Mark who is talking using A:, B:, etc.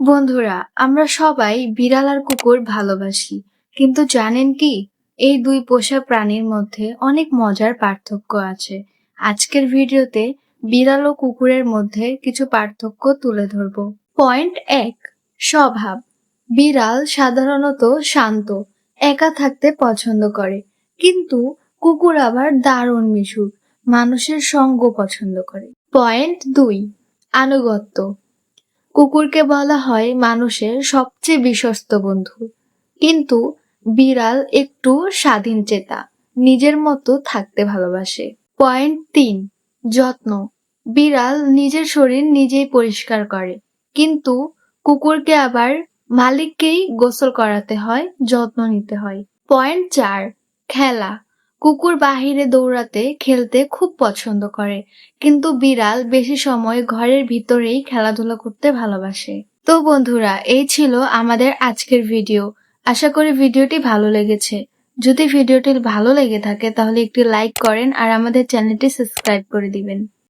A: বন্ধুরা, আমরা সবাই বিড়াল আর কুকুর ভালোবাসি, কিন্তু জানেন কি, এই দুই পোষা প্রাণীর মধ্যে অনেক মজার পার্থক্য আছে। আজকের ভিডিওতে বিড়াল ও কুকুরের মধ্যে কিছু পার্থক্য তুলে ধরব। পয়েন্ট এক, স্বভাব। বিড়াল সাধারণত শান্ত, একা থাকতে পছন্দ করে, কিন্তু কুকুর আবার দারুণ মিশুক, মানুষের সঙ্গ পছন্দ করে। পয়েন্ট দুই, আনুগত্য। কুকুরকে বলা হয় মানুষের সবচেয়ে বিশ্বস্ত বন্ধু। কিন্তু বিড়াল একটু স্বাধীন চেতা, নিজের মতো থাকতে ভালোবাসে। পয়েন্ট তিন, যত্ন। বিড়াল নিজের শরীর নিজেই পরিষ্কার করে, কিন্তু কুকুরকে আবার মালিককেই গোসল করাতে হয়, যত্ন নিতে হয়। পয়েন্ট চার, খেলা। কুকুর বাহিরে দৌড়াতে, খেলতে খুব পছন্দ করে। কিন্তু বিড়াল বেশি সময় ঘরের ভিতরেই খেলাধুলা করতে ভালোবাসে। তো বন্ধুরা, এই ছিল আমাদের আজকের ভিডিও। আশা করি ভিডিওটি ভালো লেগেছে। যদি ভিডিওটি ভালো লেগে থাকে, তাহলে একটি লাইক করেন আর আমাদের চ্যানেলটি সাবস্ক্রাইব করে দিবেন।